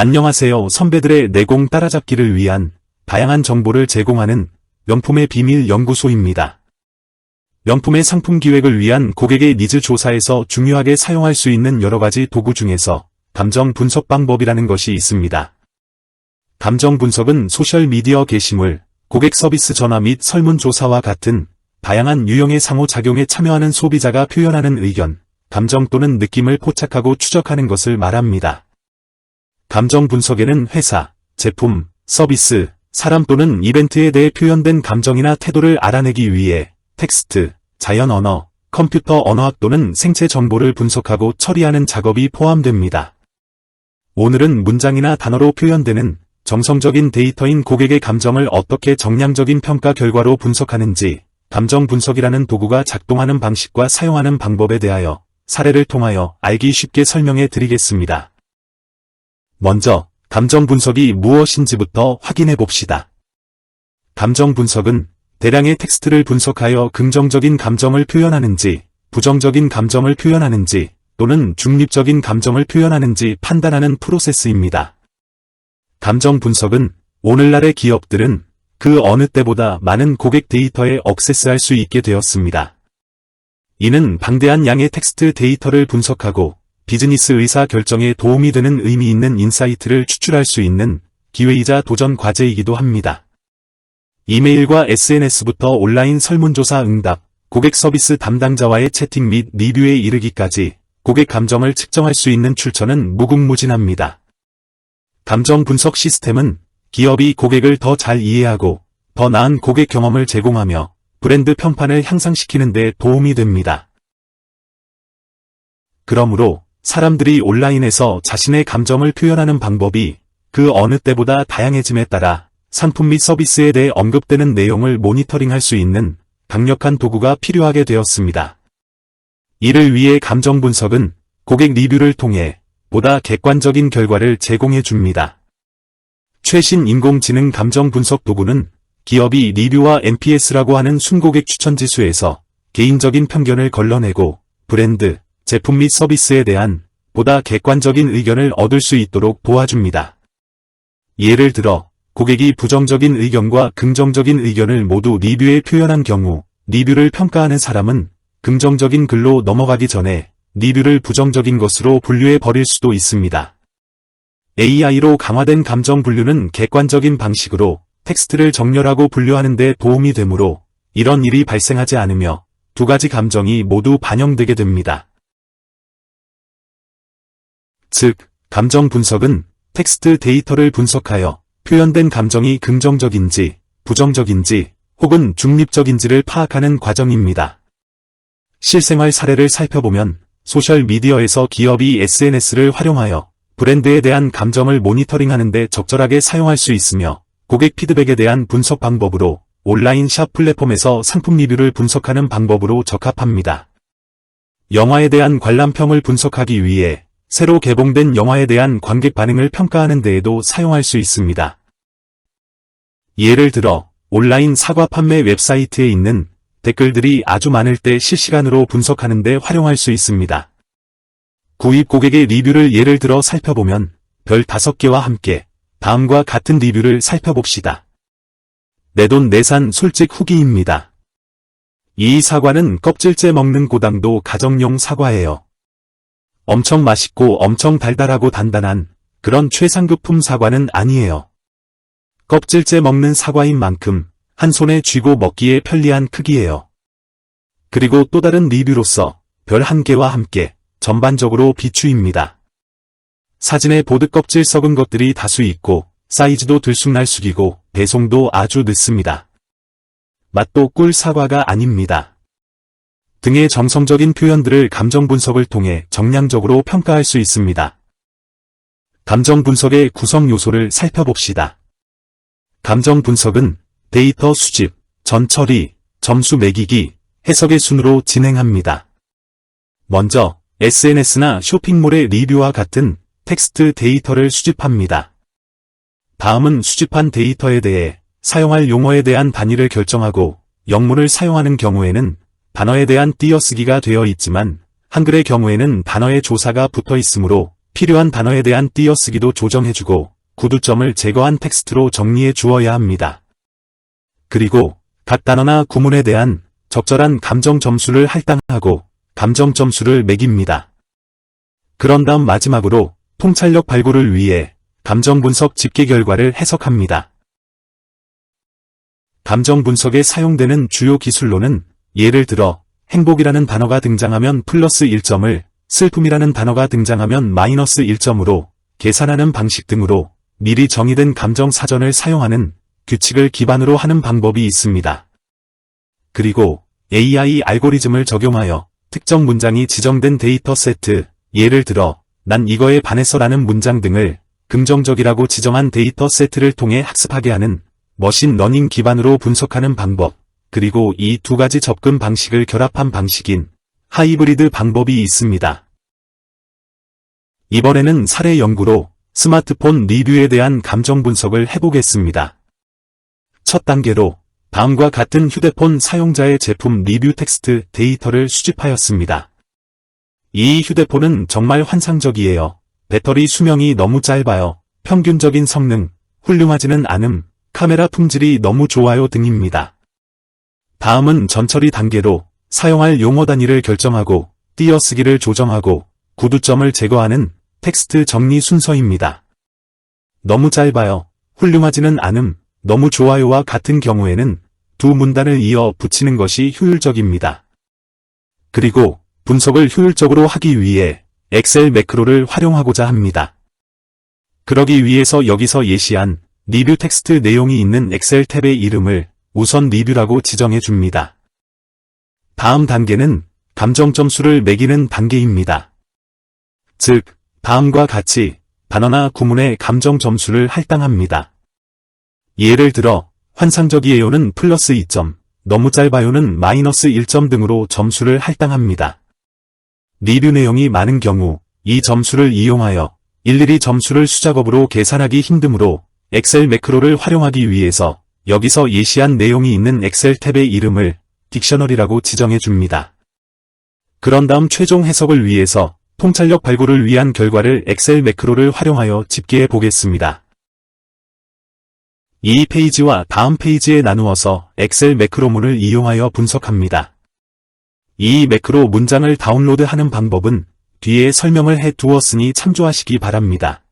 안녕하세요 선배들의 내공 따라잡기를 위한 다양한 정보를 제공하는 명품의 비밀 연구소입니다. 명품의 상품 기획을 위한 고객의 니즈 조사에서 중요하게 사용할 수 있는 여러 가지 도구 중에서 감정 분석 방법이라는 것이 있습니다. 감정 분석은 소셜미디어 게시물, 고객 서비스 전화 및 설문조사와 같은 다양한 유형의 상호작용에 참여하는 소비자가 표현하는 의견, 감정 또는 느낌을 포착하고 추적하는 것을 말합니다. 감정 분석에는 회사, 제품, 서비스, 사람 또는 이벤트에 대해 표현된 감정이나 태도를 알아내기 위해 텍스트, 자연 언어, 컴퓨터 언어학 또는 생체 정보를 분석하고 처리하는 작업이 포함됩니다. 오늘은 문장이나 단어로 표현되는 정성적인 데이터인 고객의 감정을 어떻게 정량적인 평가 결과로 분석하는지 감정 분석이라는 도구가 작동하는 방식과 사용하는 방법에 대하여 사례를 통하여 알기 쉽게 설명해 드리겠습니다. 먼저 감정 분석이 무엇인지부터 확인해 봅시다. 감정 분석은 대량의 텍스트를 분석하여 긍정적인 감정을 표현하는지, 부정적인 감정을 표현하는지, 또는 중립적인 감정을 표현하는지 판단하는 프로세스입니다. 감정 분석은 오늘날의 기업들은 그 어느 때보다 많은 고객 데이터에 억세스할 수 있게 되었습니다. 이는 방대한 양의 텍스트 데이터를 분석하고 비즈니스 의사 결정에 도움이 되는 의미 있는 인사이트를 추출할 수 있는 기회이자 도전 과제이기도 합니다. 이메일과 SNS부터 온라인 설문조사 응답, 고객 서비스 담당자와의 채팅 및 리뷰에 이르기까지 고객 감정을 측정할 수 있는 출처는 무궁무진합니다. 감정 분석 시스템은 기업이 고객을 더 잘 이해하고 더 나은 고객 경험을 제공하며 브랜드 평판을 향상시키는 데 도움이 됩니다. 그러므로 사람들이 온라인에서 자신의 감정을 표현하는 방법이 그 어느 때보다 다양해짐에 따라 상품 및 서비스에 대해 언급되는 내용을 모니터링할 수 있는 강력한 도구가 필요하게 되었습니다. 이를 위해 감정 분석은 고객 리뷰를 통해 보다 객관적인 결과를 제공해 줍니다. 최신 인공지능 감정 분석 도구는 기업이 리뷰와 NPS라고 하는 순고객 추천 지수에서 개인적인 편견을 걸러내고 브랜드, 제품 및 서비스에 대한 보다 객관적인 의견을 얻을 수 있도록 도와줍니다. 예를 들어, 고객이 부정적인 의견과 긍정적인 의견을 모두 리뷰에 표현한 경우, 리뷰를 평가하는 사람은 긍정적인 글로 넘어가기 전에 리뷰를 부정적인 것으로 분류해 버릴 수도 있습니다. AI로 강화된 감정 분류는 객관적인 방식으로 텍스트를 정렬하고 분류하는 데 도움이 되므로 이런 일이 발생하지 않으며 두 가지 감정이 모두 반영되게 됩니다. 즉, 감정 분석은 텍스트 데이터를 분석하여 표현된 감정이 긍정적인지, 부정적인지, 혹은 중립적인지를 파악하는 과정입니다. 실생활 사례를 살펴보면 소셜미디어에서 기업이 SNS를 활용하여 브랜드에 대한 감정을 모니터링하는 데 적절하게 사용할 수 있으며 고객 피드백에 대한 분석 방법으로 온라인 샵 플랫폼에서 상품 리뷰를 분석하는 방법으로 적합합니다. 영화에 대한 관람평을 분석하기 위해 새로 개봉된 영화에 대한 관객 반응을 평가하는 데에도 사용할 수 있습니다. 예를 들어 온라인 사과 판매 웹사이트에 있는 댓글들이 아주 많을 때 실시간으로 분석하는 데 활용할 수 있습니다. 구입 고객의 리뷰를 예를 들어 살펴보면 별 5개와 함께 다음과 같은 리뷰를 살펴봅시다. 내돈 내산 솔직 후기입니다. 이 사과는 껍질째 먹는 고당도 가정용 사과예요. 엄청 맛있고 엄청 달달하고 단단한 그런 최상급품 사과는 아니에요. 껍질째 먹는 사과인 만큼 한 손에 쥐고 먹기에 편리한 크기예요. 그리고 또 다른 리뷰로서 별 한 개와 함께 전반적으로 비추입니다. 사진에 보드 껍질 썩은 것들이 다수 있고 사이즈도 들쑥날쑥이고 배송도 아주 늦습니다. 맛도 꿀 사과가 아닙니다. 등의 정성적인 표현들을 감정 분석을 통해 정량적으로 평가할 수 있습니다. 감정 분석의 구성 요소를 살펴봅시다. 감정 분석은 데이터 수집, 전처리, 점수 매기기, 해석의 순으로 진행합니다. 먼저 SNS나 쇼핑몰의 리뷰와 같은 텍스트 데이터를 수집합니다. 다음은 수집한 데이터에 대해 사용할 용어에 대한 단위를 결정하고 영문을 사용하는 경우에는 단어에 대한 띄어쓰기가 되어 있지만 한글의 경우에는 단어의 조사가 붙어 있으므로 필요한 단어에 대한 띄어쓰기도 조정해주고 구두점을 제거한 텍스트로 정리해 주어야 합니다. 그리고 각 단어나 구문에 대한 적절한 감정 점수를 할당하고 감정 점수를 매깁니다. 그런 다음 마지막으로 통찰력 발굴을 위해 감정 분석 집계 결과를 해석합니다. 감정 분석에 사용되는 주요 기술로는 예를 들어 행복이라는 단어가 등장하면 플러스 1점을 슬픔이라는 단어가 등장하면 마이너스 1점으로 계산하는 방식 등으로 미리 정의된 감정 사전을 사용하는 규칙을 기반으로 하는 방법이 있습니다. 그리고 AI 알고리즘을 적용하여 특정 문장이 지정된 데이터 세트, 예를 들어 난 이거에 반해서 라는 문장 등을 긍정적이라고 지정한 데이터 세트를 통해 학습하게 하는 머신 러닝 기반으로 분석하는 방법, 그리고 이 두 가지 접근 방식을 결합한 방식인 하이브리드 방법이 있습니다. 이번에는 사례 연구로 스마트폰 리뷰에 대한 감정 분석을 해보겠습니다. 첫 단계로 다음과 같은 휴대폰 사용자의 제품 리뷰 텍스트 데이터를 수집하였습니다. 이 휴대폰은 정말 환상적이에요. 배터리 수명이 너무 짧아요. 평균적인 성능, 훌륭하지는 않음, 카메라 품질이 너무 좋아요 등입니다. 다음은 전처리 단계로 사용할 용어 단위를 결정하고 띄어쓰기를 조정하고 구두점을 제거하는 텍스트 정리 순서입니다. 너무 짧아요. 훌륭하지는 않음, 너무 좋아요와 같은 경우에는 두 문단을 이어 붙이는 것이 효율적입니다. 그리고 분석을 효율적으로 하기 위해 엑셀 매크로를 활용하고자 합니다. 그러기 위해서 여기서 예시한 리뷰 텍스트 내용이 있는 엑셀 탭의 이름을 우선 리뷰라고 지정해 줍니다. 다음 단계는 감정 점수를 매기는 단계입니다. 즉, 다음과 같이 단어나 구문의 감정 점수를 할당합니다. 예를 들어 환상적이에요는 플러스 2점, 너무 짧아요는 마이너스 1점 등으로 점수를 할당합니다. 리뷰 내용이 많은 경우 이 점수를 이용하여 일일이 점수를 수작업으로 계산하기 힘드므로 엑셀 매크로를 활용하기 위해서 여기서 예시한 내용이 있는 엑셀 탭의 이름을 딕셔너리라고 지정해 줍니다. 그런 다음 최종 해석을 위해서 통찰력 발굴을 위한 결과를 엑셀 매크로를 활용하여 집계해 보겠습니다. 이 페이지와 다음 페이지에 나누어서 엑셀 매크로문을 이용하여 분석합니다. 이 매크로 문장을 다운로드하는 방법은 뒤에 설명을 해 두었으니 참조하시기 바랍니다.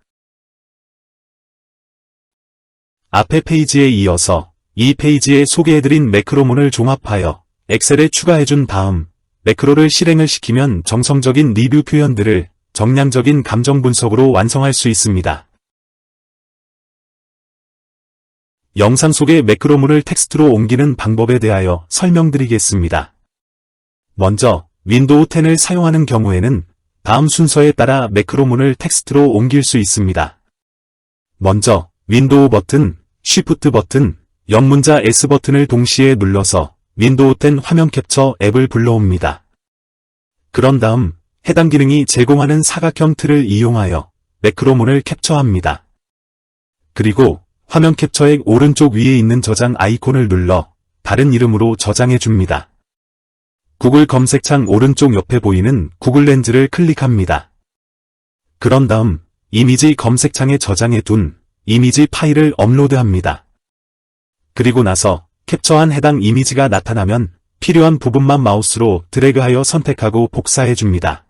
앞에 페이지에 이어서 이 페이지에 소개해드린 매크로문을 종합하여 엑셀에 추가해준 다음 매크로를 실행을 시키면 정성적인 리뷰 표현들을 정량적인 감정 분석으로 완성할 수 있습니다. 영상 속의 매크로문을 텍스트로 옮기는 방법에 대하여 설명드리겠습니다. 먼저 윈도우 10을 사용하는 경우에는 다음 순서에 따라 매크로문을 텍스트로 옮길 수 있습니다. 먼저 윈도우 버튼, 쉬프트 버튼, 영문자 S 버튼을 동시에 눌러서 윈도우 10 화면 캡처 앱을 불러옵니다. 그런 다음 해당 기능이 제공하는 사각형 틀을 이용하여 매크로문을 캡처합니다. 그리고 화면 캡처액 오른쪽 위에 있는 저장 아이콘을 눌러 다른 이름으로 저장해 줍니다. 구글 검색창 오른쪽 옆에 보이는 구글 렌즈를 클릭합니다. 그런 다음 이미지 검색창에 저장해 둔 이미지 파일을 업로드합니다. 그리고 나서 캡처한 해당 이미지가 나타나면 필요한 부분만 마우스로 드래그하여 선택하고 복사해 줍니다.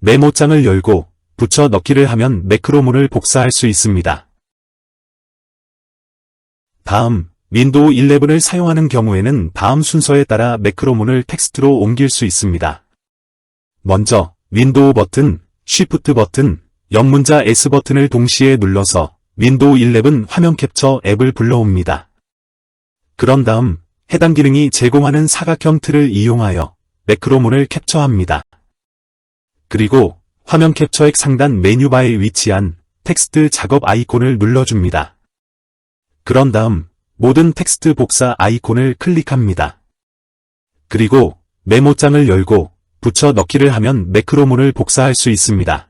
메모장을 열고 붙여 넣기를 하면 매크로문을 복사할 수 있습니다. 다음, 윈도우 11을 사용하는 경우에는 다음 순서에 따라 매크로문을 텍스트로 옮길 수 있습니다. 먼저, 윈도우 버튼, 쉬프트 버튼, 영문자 S 버튼을 동시에 눌러서 윈도우 11 화면 캡처 앱을 불러옵니다. 그런 다음, 해당 기능이 제공하는 사각형 틀을 이용하여 매크로문을 캡처합니다. 그리고 화면 캡처액 상단 메뉴바에 위치한 텍스트 작업 아이콘을 눌러줍니다. 그런 다음 모든 텍스트 복사 아이콘을 클릭합니다. 그리고 메모장을 열고 붙여 넣기를 하면 매크로문을 복사할 수 있습니다.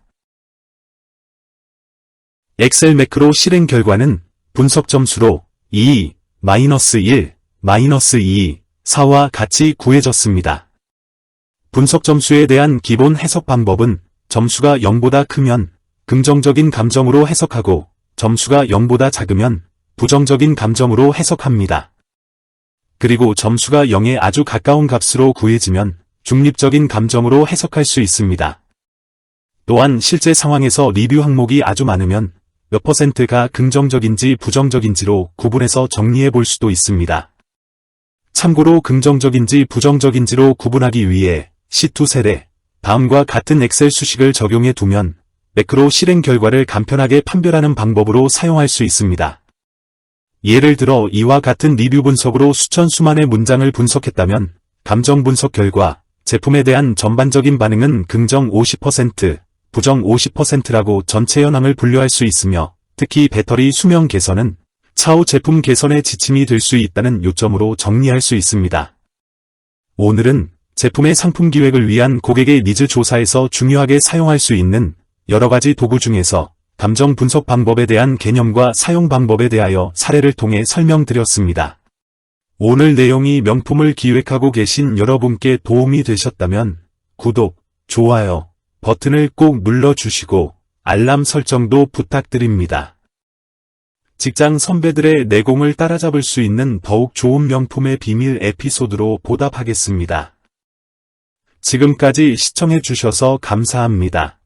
엑셀 매크로 실행 결과는 분석 점수로 2, 마이너스 1, 마이너스 2, 4와 같이 구해졌습니다. 분석 점수에 대한 기본 해석 방법은 점수가 0보다 크면 긍정적인 감정으로 해석하고 점수가 0보다 작으면 부정적인 감정으로 해석합니다. 그리고 점수가 0에 아주 가까운 값으로 구해지면 중립적인 감정으로 해석할 수 있습니다. 또한 실제 상황에서 리뷰 항목이 아주 많으면 몇 퍼센트가 긍정적인지 부정적인지로 구분해서 정리해 볼 수도 있습니다. 참고로 긍정적인지 부정적인지로 구분하기 위해 C2 세례, 다음과 같은 엑셀 수식을 적용해 두면 매크로 실행 결과를 간편하게 판별하는 방법으로 사용할 수 있습니다. 예를 들어 이와 같은 리뷰 분석으로 수천 수만의 문장을 분석했다면 감정 분석 결과 제품에 대한 전반적인 반응은 긍정 50%, 부정 50%라고 전체 현황을 분류할 수 있으며 특히 배터리 수명 개선은 차후 제품 개선의 지침이 될 수 있다는 요점으로 정리할 수 있습니다. 오늘은 제품의 상품 기획을 위한 고객의 니즈 조사에서 중요하게 사용할 수 있는 여러 가지 도구 중에서 감정 분석 방법에 대한 개념과 사용 방법에 대하여 사례를 통해 설명드렸습니다. 오늘 내용이 명품을 기획하고 계신 여러분께 도움이 되셨다면 구독, 좋아요 버튼을 꼭 눌러주시고 알람 설정도 부탁드립니다. 직장 선배들의 내공을 따라잡을 수 있는 더욱 좋은 명품의 비밀 에피소드로 보답하겠습니다. 지금까지 시청해주셔서 감사합니다.